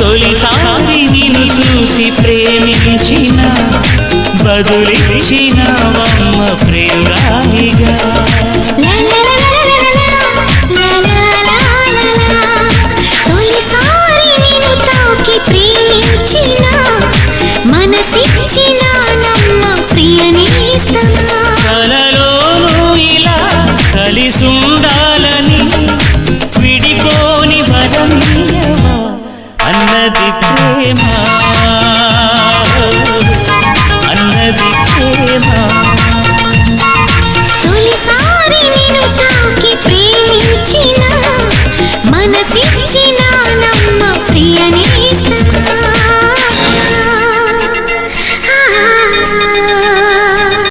తొలిసారి నిన్ను చూసి ప్రేమించిన బదులిచ్చిన వమ్మ ప్రేరాయిగా మనసిచ్చిన నమ్మ ప్రియనేస్తమా. కలలోనూ ఇలా కలిసుండాలని ప్రేమ.